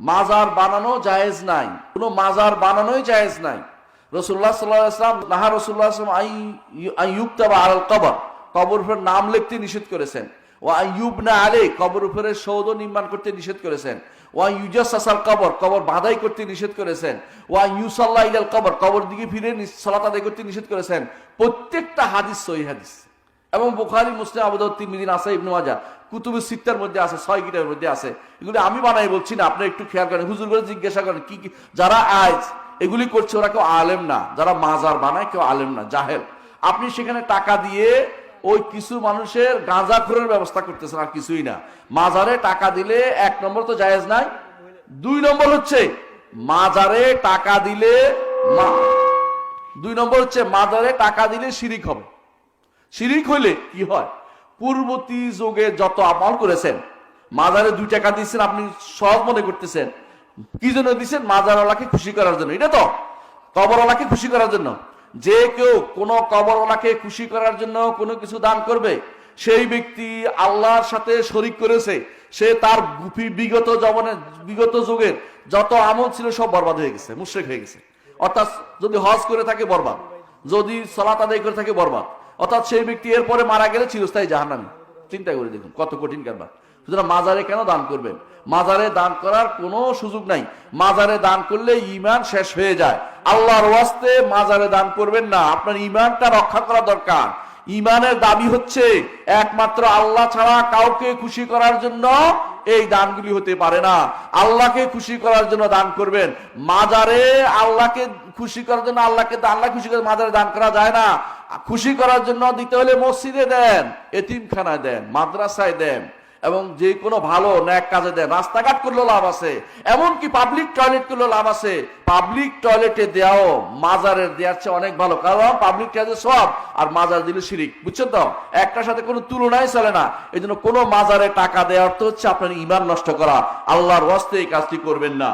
মাজার বানানো জায়েজ নাই। কোনো মাজার বানানোই জায়েজ নাই। রসুল্লাহ সাল্লাম নাহা রসুল্লাহ আইয়ুক্তাবা আল কবর। কবর নাম লিখতে নিষেধ করেছেন। ও আইয়ুব না আলে কবর উপরে সৌধ নির্মাণ করতে নিষেধ করেছেন। ওয়া ইউজাসাল কবর কবর বাধাই করতে নিষেধ করেছেন। ওয়া ইউসাল্লাহ ইলাল কবর কবর দিকে ফিরে সালাত আদায় করতে নিষেধ করেছেন। প্রত্যেকটা হাদিস সহি হাদিস। এবং বুখারি, মুসলিম, আবুদাউদ, তিরমিজি নাসা ইবনে মাজাহ। সিত্তার মধ্যে আছে, ছয় কিতাবের মধ্যে আছে। এগুলি আমি বানাই বলছি না আপনি একটু খেয়াল করেন, হুজুর করে জিজ্ঞাসা করেন, কি যারা আজ এগুলি করছে ওরা কেউ আলেম না। যারা মাজার বানায় কেউ আলেম না, জাহেল। আপনি সেখানে টাকা দিয়ে ওই কিছু মানুষের গাঁজা খোরের ব্যবস্থা করতেছেন, আর কিছুই না। মাজারে টাকা দিলে এক নম্বর তো জায়েজ নাই, দুই নম্বর হচ্ছে মাজারে টাকা দিলে দুই নম্বর হচ্ছে মাজারে টাকা দিলে শিরিক হবে। শিরিক হইলে কি হয়? পূর্ববর্তী যুগে যত আমল করেছেন, মাজারে দুই টাকা দিয়েছেন, আপনি সহজ মনে করতেছেন, কি জন্য দিচ্ছেন মাজারওয়ালাকে খুশি করার জন্য। এটা তো কবরওয়ালাকে খুশি করার জন্য। যে কেউ কোন কবরওয়ালাকে খুশি করার জন্য কোনো কিছু দান করবে, সেই ব্যক্তি আল্লাহর সাথে শরিক করেছে, সে তার গুপি বিগত জবনে বিগত যুগের যত আমল ছিল সব বরবাদ হয়ে গেছে, মুশ্রেক হয়ে গেছে। অর্থাৎ যদি হজ করে থাকে বরবাদ, যদি সলাত আদায় করে থাকে বরবাদ অর্থাৎ সেই ব্যক্তি এরপরে মারা গেলে চিরস্থায়ী জাহান্নামী। চিন্তা করে দেখুন, কত কঠিন কারবার সুতরাং মাজারে কেন দান করবেন? মাজারে দান করার কোনো সুযোগ নাই। মাজারে দান করলে ইমান শেষ হয়ে যায়। আল্লাহর ওয়াস্তে মাজারে দান করবেন না। আপনার ইমানটা রক্ষা করা দরকার। ইমানের দাবি হচ্ছে, একমাত্র আল্লাহ ছাড়া কাউকে খুশি করার জন্য এই দানগুলি হতে পারে না। আল্লাহকে খুশি করার জন্য দান করবেন। মাজারে আল্লাহকে খুশি করার জন্য আল্লাহকে, আল্লাহ খুশি করে মাজারে দান করা যায় না। খুশি করার জন্য দিতে হলে মসজিদে দেন, এতিমখানায় দেন, মাদ্রাসায় দেন, এবং যে কোনো ভালো ন্যাক কাজে দেন। রাস্তাঘাট করলেও লাভ আছে, এমনকি পাবলিক টয়লেট করলেও লাভ আছে। পাবলিক টয়লেটে দেওয়াও মাজারের দেওয়ার চেয়ে অনেক ভালো, কারণ পাবলিক টয়লেট সব আর মাজার দিলে শিরিক, বুঝছেন তো? একটার সাথে কোনো তুলনাই চলে না। এই জন্য কোনো মাজারে টাকা দেওয়ার অর্থ হচ্ছে আপনার ইমান নষ্ট করা। আল্লাহর ওয়াস্তে এই কাজটি করবেন না।